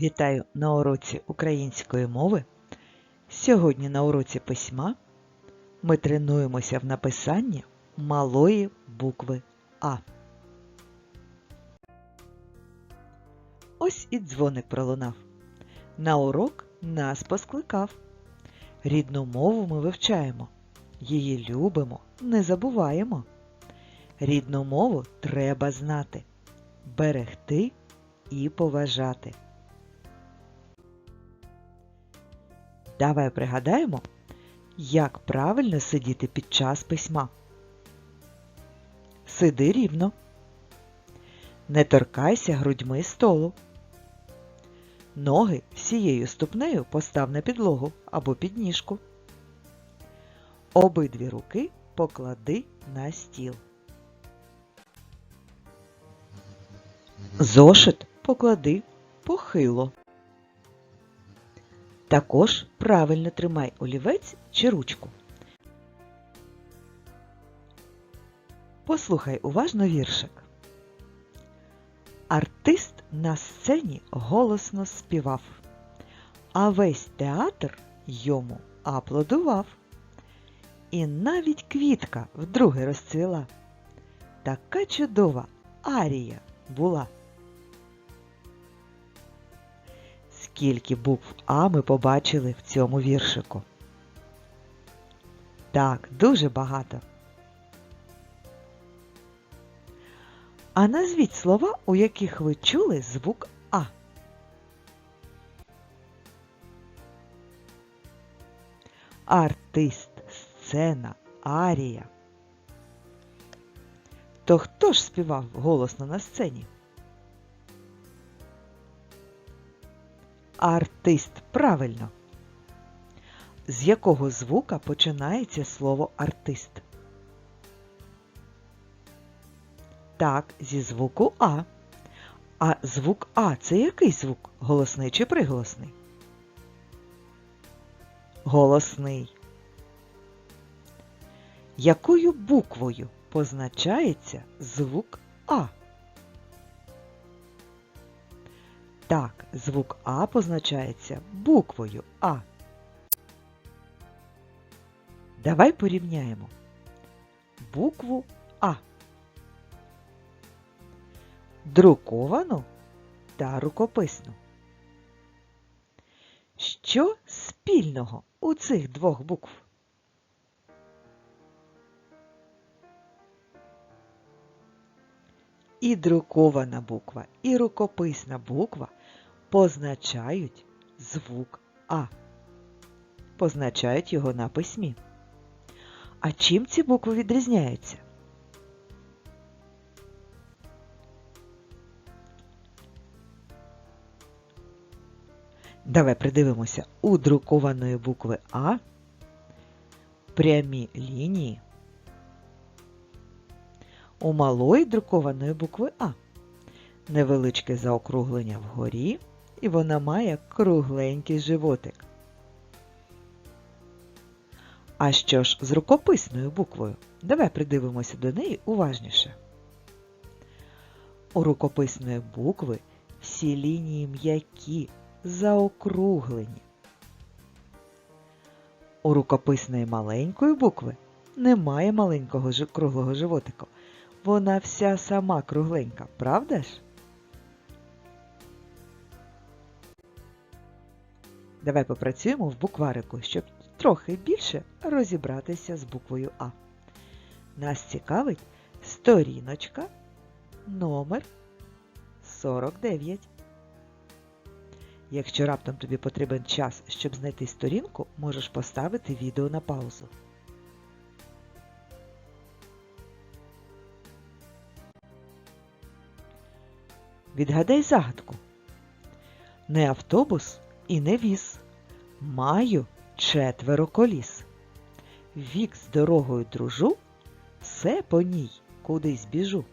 Вітаю на уроці української мови. Сьогодні на уроці письма ми тренуємося в написанні малої букви А. Ось і дзвоник пролунав. На урок нас поскликав. Рідну мову ми вивчаємо, її любимо, не забуваємо. Рідну мову треба знати, берегти і поважати. Давай пригадаємо, як правильно сидіти під час письма. Сиди рівно. Не торкайся грудьми столу. Ноги всією ступнею постав на підлогу або підніжку. Обидві руки поклади на стіл. Зошит поклади похило. Також правильно тримай олівець чи ручку. Послухай уважно віршик. Артист на сцені голосно співав, а весь театр йому аплодував. І навіть квітка вдруге розцвіла. Така чудова арія була. Скільки букв А ми побачили в цьому віршику? Так, дуже багато. А назвіть слова, у яких ви чули звук А. Артист, сцена, арія. То хто ж співав голосно на сцені? Артист правильно. З якого звука починається слово артист? Так, зі звуку А. А звук А це який звук? Голосний чи приголосний? Голосний. Якою буквою позначається звук А? Так, звук А позначається буквою А. Давай порівняємо букву А. Друковану та рукописну. Що спільного у цих двох букв? І друкована буква, і рукописна буква позначають звук А. Позначають його на письмі. А чим ці букви відрізняються? Давай придивимося у друкованої букви А прямі лінії. У малої друкованої букви А невеличке заокруглення вгорі, і вона має кругленький животик. А що ж з рукописною буквою? Давай придивимося до неї уважніше. У рукописної букви всі лінії м'які, заокруглені. У рукописної маленької букви немає маленького круглого животика. Вона вся сама кругленька, правда ж? Давай попрацюємо в букварику, щоб трохи більше розібратися з буквою А. Нас цікавить сторіночка номер 49. Якщо раптом тобі потрібен час, щоб знайти сторінку, можеш поставити відео на паузу. Відгадай загадку. Не автобус і не віз. Маю четверо коліс. Вік з дорогою дружу, все по ній кудись біжу.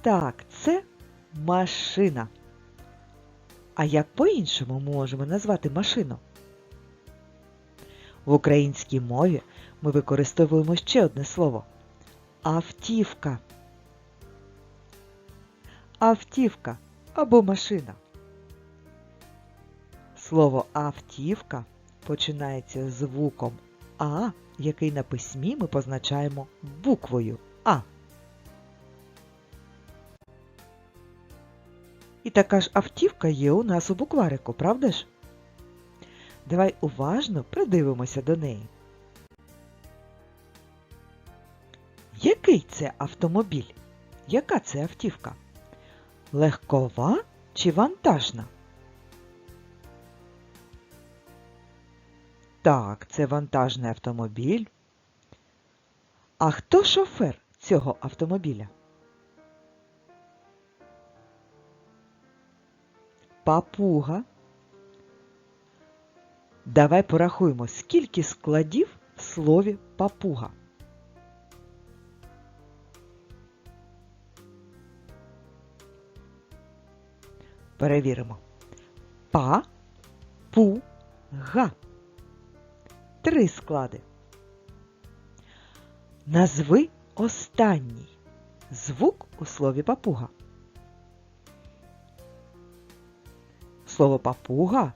Так, це машина. А як по-іншому можемо назвати машину? В українській мові ми використовуємо ще одне слово автівка. автівка або машина. Слово автівка починається звуком А, який на письмі ми позначаємо буквою А. І така ж автівка є у нас у букварику, правда ж? Давай уважно придивимося до неї. Який це автомобіль? Яка це автівка? Легкова чи вантажна? Так, це вантажний автомобіль. А хто шофер цього автомобіля? Папуга. Давай порахуємо, скільки складів в слові папуга. Перевіримо. Па, пу, га. Три склади. Назви останній звук у слові папуга. Слово папуга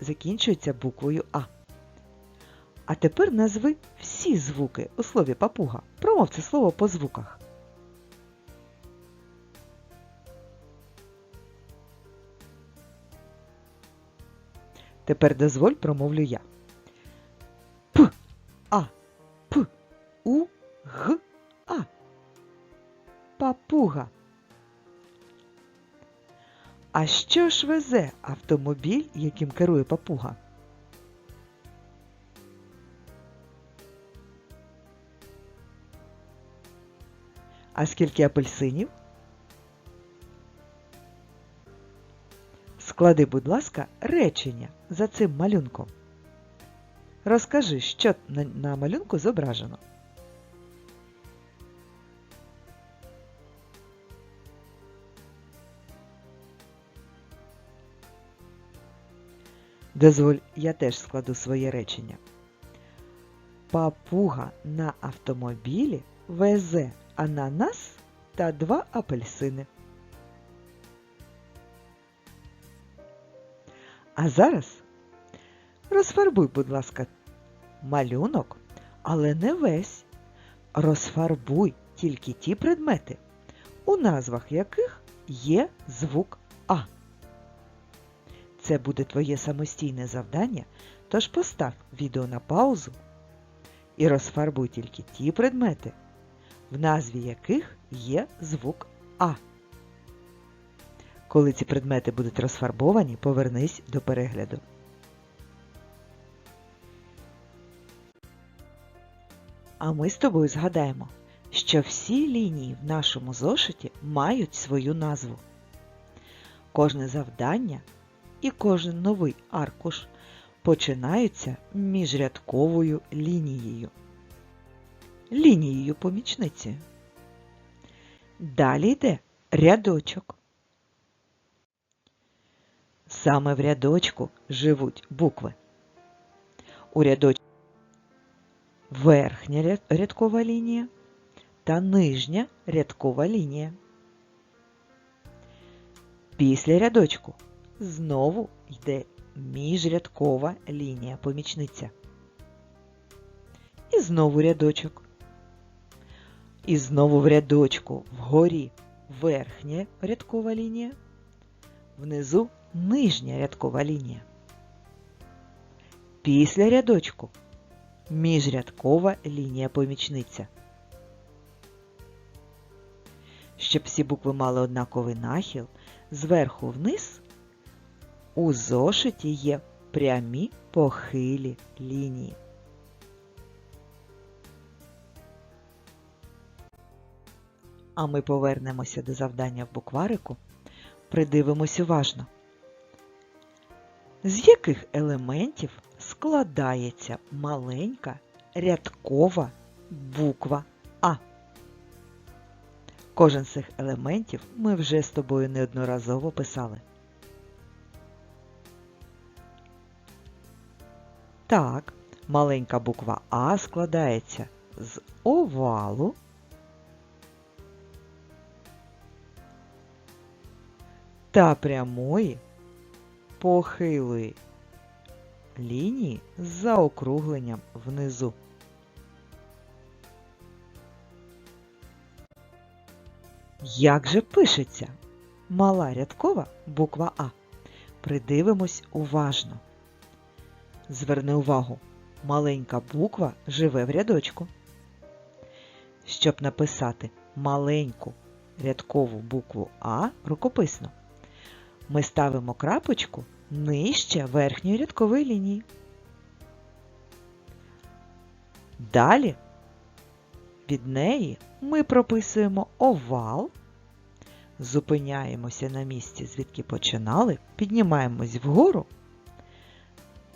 закінчується буквою А. А тепер назви всі звуки у слові папуга. Промов це слово по звуках. Тепер дозволь промовлю я. П, А, П, У, Г, А. Папуга. А що ж везе автомобіль, яким керує папуга? А скільки апельсинів? Склади, будь ласка, речення за цим малюнком. Розкажи, що на, малюнку зображено. Дозволь, я теж складу своє речення. Папуга на автомобілі везе ананас та два апельсини. А зараз розфарбуй, будь ласка, малюнок, але не весь. Розфарбуй тільки ті предмети, у назвах яких є звук А. Це буде твоє самостійне завдання, тож постав відео на паузу і розфарбуй тільки ті предмети, в назві яких є звук А. Коли ці предмети будуть розфарбовані, повернись до перегляду. А ми з тобою згадаємо, що всі лінії в нашому зошиті мають свою назву. Кожне завдання і кожен новий аркуш починаються міжрядковою лінією. Лінією помічниці. Далі йде рядочок. Саме в рядочку живуть букви. У рядочку верхня рядкова лінія та нижня рядкова лінія. Після рядочку знову йде міжрядкова лінія помічниця. І знову рядочок. І знову в рядочку вгорі верхня рядкова лінія, внизу нижня рядкова лінія. Після рядочку міжрядкова лінія помічниця. Щоб всі букви мали однаковий нахил, зверху вниз у зошиті є прямі похилі лінії. А ми повернемося до завдання в букварику, придивимось уважно. З яких елементів складається маленька рядкова буква А? Кожен з цих елементів ми вже з тобою неодноразово писали. Так, маленька буква А складається з овалу, та прямої похилої лінії з заокругленням внизу. Як же пишеться мала рядкова буква А? Придивимось уважно. Зверни увагу, маленька буква живе в рядочку. Щоб написати маленьку рядкову букву А рукописно, ми ставимо крапочку нижче верхньої рядкової лінії. Далі від неї ми прописуємо овал, зупиняємося на місці, звідки починали, піднімаємось вгору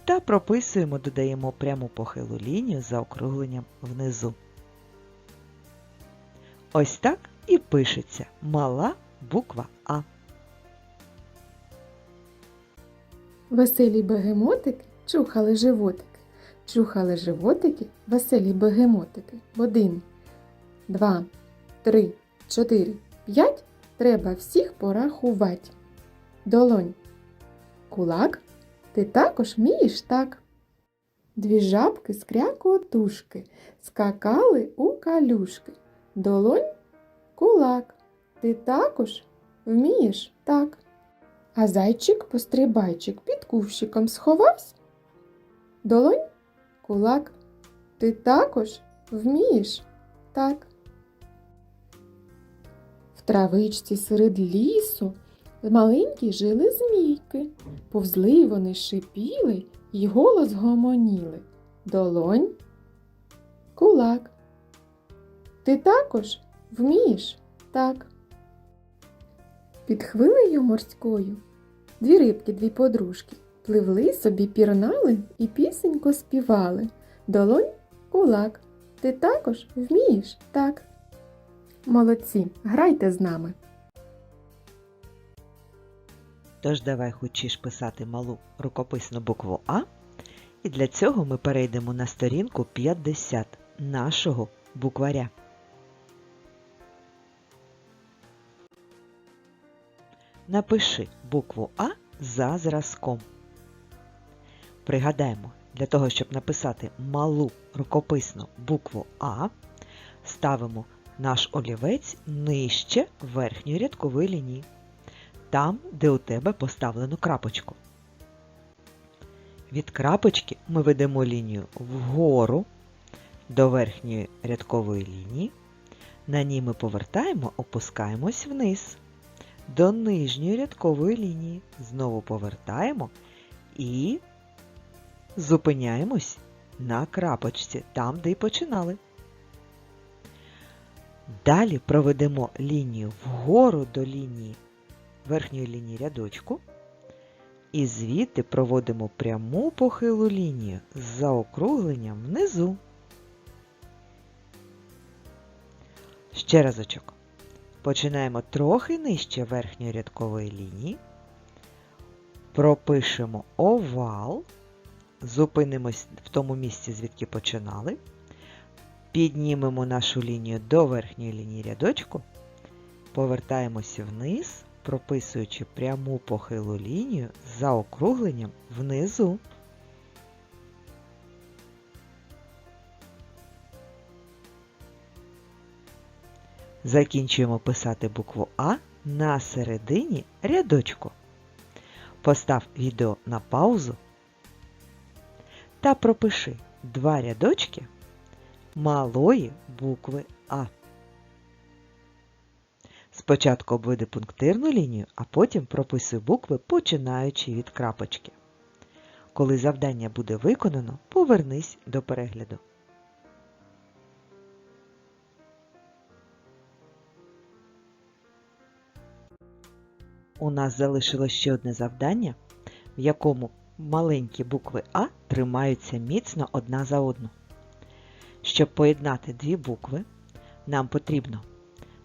та прописуємо, додаємо пряму похилу лінію за округленням внизу. Ось так і пишеться мала буква А. Веселі бегемотики чухали животики. Чухали животики, веселі бегемотики. Один, два, три, чотири, п'ять. Треба всіх порахувати. Долонь. Кулак. Ти також вмієш так. Дві жабки з крякотушки скакали у калюшки. Долонь. Кулак. Ти також вмієш так. А зайчик-пострибайчик під кувшиком сховався. Долонь, кулак, ти також вмієш так. В травичці серед лісу маленькі жили змійки. Повзли вони шипіли й голос гомоніли. Долонь, кулак. Ти також вмієш так. Під хвилею морською дві рибки, дві подружки пливли собі, пірнали і пісенько співали. Долонь, кулак, ти також вмієш так. Молодці, грайте з нами. Тож давай хочеш писати малу рукописну букву А. І для цього ми перейдемо на сторінку 50 нашого букваря. Напиши букву А за зразком. Пригадаємо, для того, щоб написати малу рукописну букву А, ставимо наш олівець нижче верхньої рядкової лінії, там, де у тебе поставлено крапочку. Від крапочки ми ведемо лінію вгору до верхньої рядкової лінії. На ній ми повертаємо, опускаємось вниз до нижньої рядкової лінії. Знову повертаємо і зупиняємось на крапочці, там, де й починали. Далі проведемо лінію вгору до лінії верхньої лінії рядочку. І звідти проводимо пряму похилу лінію з заокругленням внизу. Ще разочок. Починаємо трохи нижче верхньої рядкової лінії. Пропишемо овал. Зупинимось в тому місці, звідки починали. Піднімемо нашу лінію до верхньої лінії рядочку. Повертаємося вниз, прописуючи пряму похилу лінію з заокругленням внизу. Закінчуємо писати букву А на середині рядочку. Постав відео на паузу та пропиши два рядочки малої букви А. Спочатку обведи пунктирну лінію, а потім прописуй букви, починаючи від крапочки. Коли завдання буде виконано, повернись до перегляду. У нас залишилось ще одне завдання, в якому маленькі букви А тримаються міцно одна за одну. Щоб поєднати дві букви, нам потрібно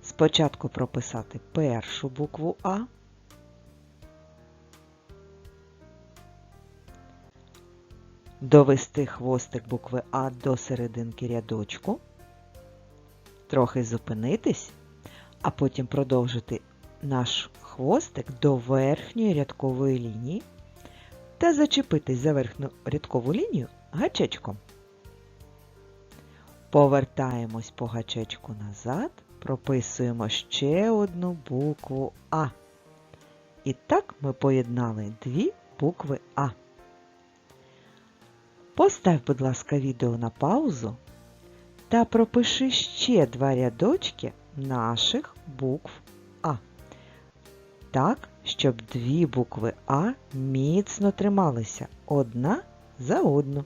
спочатку прописати першу букву А, довести хвостик букви А до серединки рядочку, трохи зупинитись, а потім продовжити наш хвостик до верхньої рядкової лінії та зачепитись за верхню рядкову лінію гачечком. Повертаємось по гачечку назад, прописуємо ще одну букву А. І так ми поєднали дві букви А. Постав, будь ласка, відео на паузу та пропиши ще два рядочки наших букв А. Так, щоб дві букви А міцно трималися одна за одну.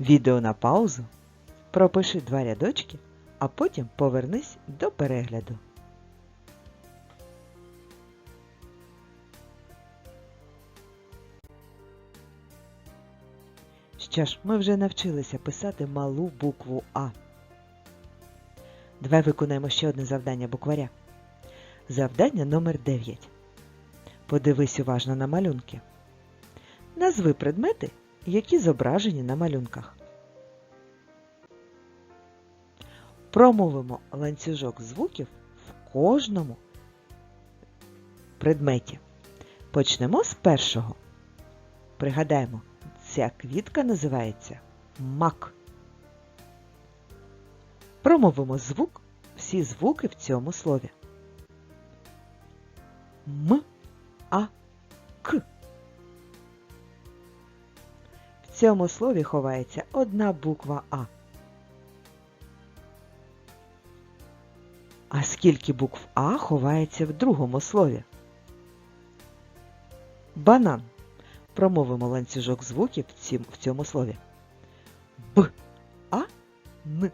Відео на паузу. Пропиши два рядочки, а потім повернись до перегляду. Що ж, ми вже навчилися писати малу букву А. Давай виконаємо ще одне завдання букваря. Завдання номер 9. Подивись уважно на малюнки. Назви предмети, які зображені на малюнках. Промовимо ланцюжок звуків в кожному предметі. Почнемо з першого. Пригадаємо, ця квітка називається мак. Промовимо звук, всі звуки в цьому слові. М, А, К. В цьому слові ховається одна буква А. А скільки букв А ховається в другому слові? Банан. Промовимо ланцюжок звуків в цьому слові. Б, А, Н,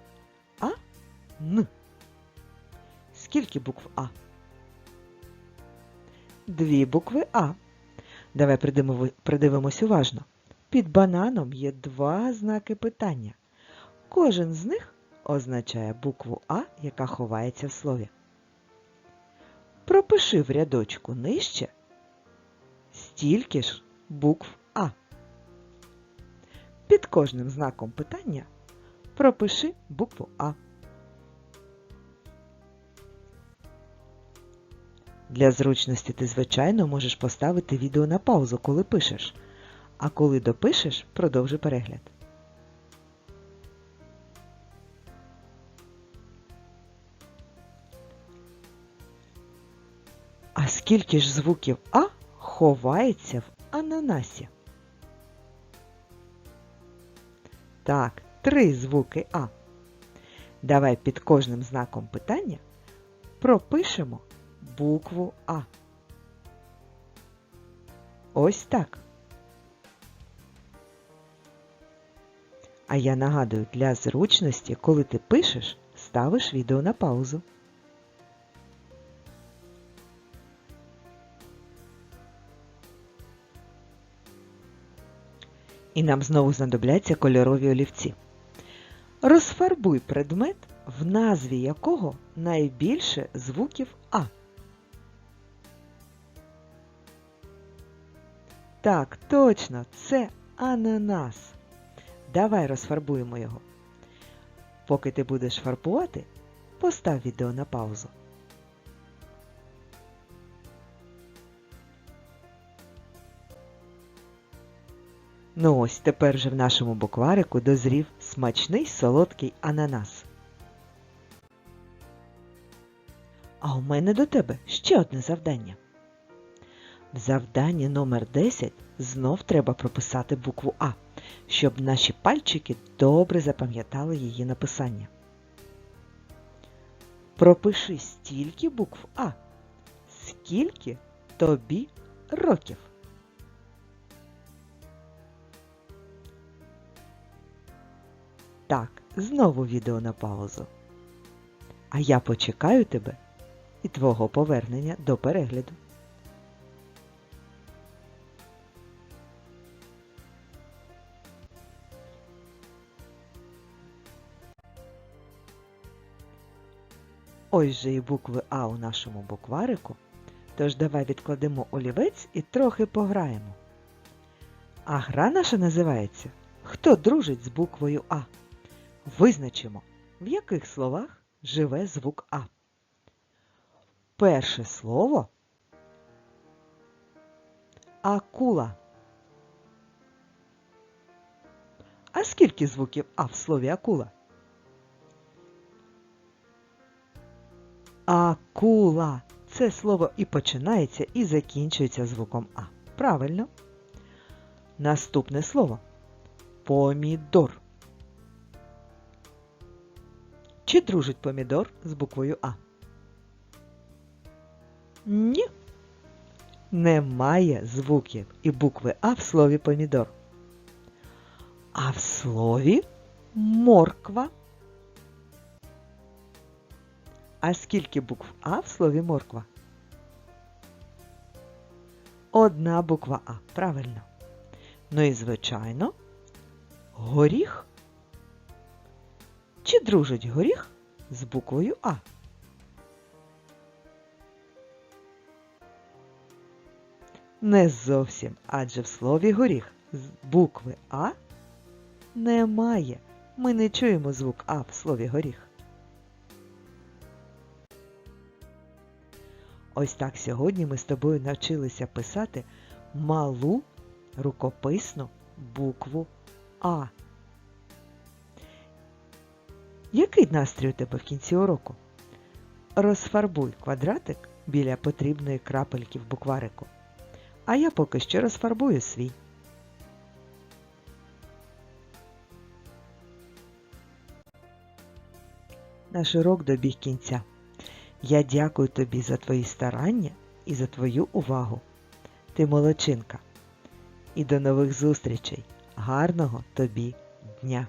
А, Н. Скільки букв А? Дві букви А. Давай придивимось уважно. Під бананом є два знаки питання. Кожен з них означає букву А, яка ховається в слові. Пропиши в рядочку нижче стільки ж букв А. Під кожним знаком питання пропиши букву А. Для зручності ти, звичайно, можеш поставити відео на паузу, коли пишеш, а коли допишеш, продовжи перегляд. А скільки ж звуків А ховається в ананасі? Так, три звуки А. Давай під кожним знаком питання пропишемо букву А. Ось так. А я нагадую, для зручності, коли ти пишеш, ставиш відео на паузу. І нам знову знадобляться кольорові олівці. Розфарбуй предмет, в назві якого найбільше звуків А. Так, точно, це ананас. Давай розфарбуємо його. Поки ти будеш фарбувати, постав відео на паузу. Ну ось тепер же в нашому букварику дозрів смачний солодкий ананас. А у мене до тебе ще одне завдання. В завданні номер 10 знов треба прописати букву А, щоб наші пальчики добре запам'ятали її написання. Пропиши стільки букв А, скільки тобі років. Так, знову відео на паузу. А я почекаю тебе і твого повернення до перегляду. Ось же і букви А у нашому букварику, тож давай відкладемо олівець і трохи пограємо. А гра наша називається Хто дружить з буквою А? Визначимо, в яких словах живе звук А. Перше слово акула. А скільки звуків А в слові акула? Акула. Це слово і починається, і закінчується звуком А. Правильно. Наступне слово помідор. Чи дружить помідор з буквою А? Ні. Немає звуків і букви А в слові помідор. А в слові морква. А скільки букв А в слові морква? Одна буква А, правильно. Ну і звичайно, горіх. Чи дружить горіх з буквою А? Не зовсім, адже в слові горіх з букви А немає. Ми не чуємо звук А в слові горіх. Ось так сьогодні ми з тобою навчилися писати малу рукописну букву А. Який настрій у тебе в кінці уроку? Розфарбуй квадратик біля потрібної крапельки в букварику. А я поки що розфарбую свій. Наш урок добіг кінця. Я дякую тобі за твої старання і за твою увагу. Ти молодчинка. І до нових зустрічей. Гарного тобі дня!